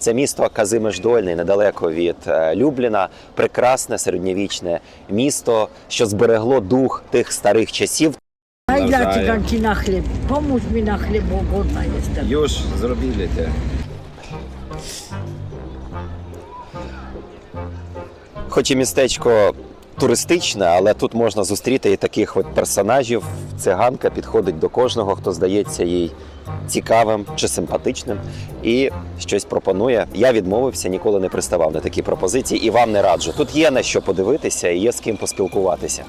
Це місто Казимеш-Дольний, недалеко від е, Любліна. Прекрасне середньовічне місто, що зберегло дух тих старих часів. Nawzajem. czekam ci na chleb. Pomóż mi na chleb, bo głodna jestem. Już. Хоч і містечко туристичне, але тут можна зустріти і таких от персонажів. Циганка підходить до кожного, хто здається їй цікавим чи симпатичним, і щось пропонує. Я відмовився, ніколи не приставав на такі пропозиції, і вам не раджу. Тут є на що подивитися і є з ким поспілкуватися.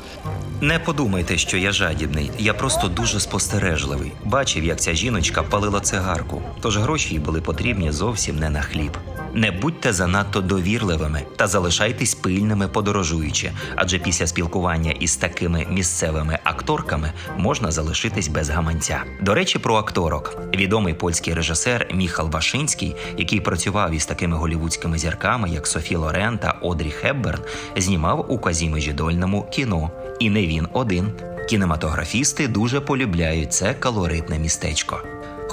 Не подумайте, що я жадібний. Я просто дуже спостережливий. Бачив, як ця жіночка палила цигарку, тож гроші їй були потрібні зовсім не на хліб. Не будьте занадто довірливими та залишайтесь пильними подорожуючи, адже після спілкування із такими місцевими акторками можна залишитись без гаманця. До речі, про акторок. Відомий польський режисер Міхал Вашинський, який працював із такими голівудськими зірками, як Софі Лорен та Одрі Хепберн, знімав у Казімежі Дольному кіно. І не він один. Кінематографісти дуже полюбляють це калоритне містечко.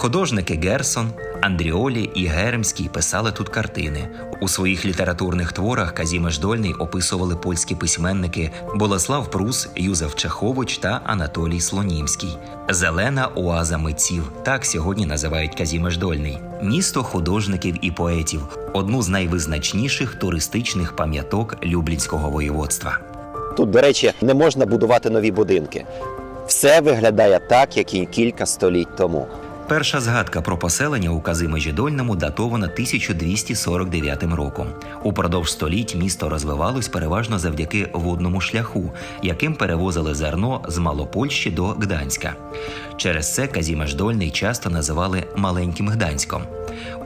Художники Герсон, Андріолі і Геремський писали тут картини. У своїх літературних творах Казімеш Дольний описували польські письменники Болеслав Прус, Юзеф Чехович та Анатолій Слонімський. Зелена оаза митців так сьогодні називають Казімеш Дольний. Місто художників і поетів одну з найвизначніших туристичних пам'яток Люблінського воєводства. Тут, до речі, не можна будувати нові будинки. Все виглядає так, як і кілька століть тому. Перша згадка про поселення у Казимежі Дольному датована 1249 роком. Упродовж століть місто розвивалось переважно завдяки водному шляху, яким перевозили зерно з Малопольщі до Гданська. Через це Казімеш Дольний часто називали маленьким Гданськом.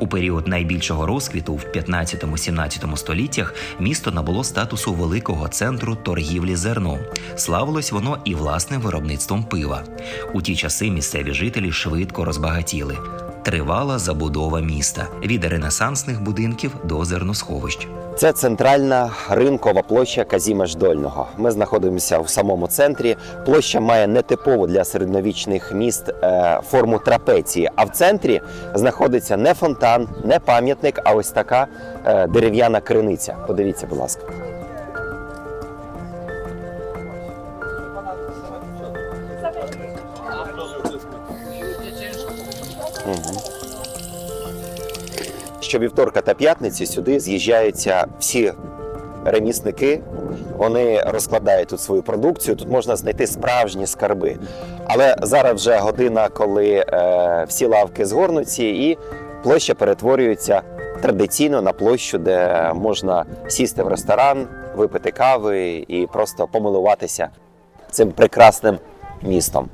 У період найбільшого розквіту в 15-17 століттях місто набуло статусу великого центру торгівлі зерном. Славилось воно і власним виробництвом пива. У ті часи місцеві жителі швидко розбагатіли. Тривала забудова міста від ренесансних будинків до зерносховищ. Це центральна ринкова площа Казімеш Дольного. Ми знаходимося в самому центрі. Площа має нетипову для середньовічних міст е, форму трапеції. А в центрі знаходиться не фонтан, не пам'ятник, а ось така е, дерев'яна криниця. Подивіться, будь ласка. Щовівторка та п'ятниці сюди з'їжджаються всі ремісники. Вони розкладають тут свою продукцію. Тут можна знайти справжні скарби. Але зараз вже година, коли е, всі лавки згорнуті, і площа перетворюється традиційно на площу, де можна сісти в ресторан, випити кави і просто помилуватися цим прекрасним містом.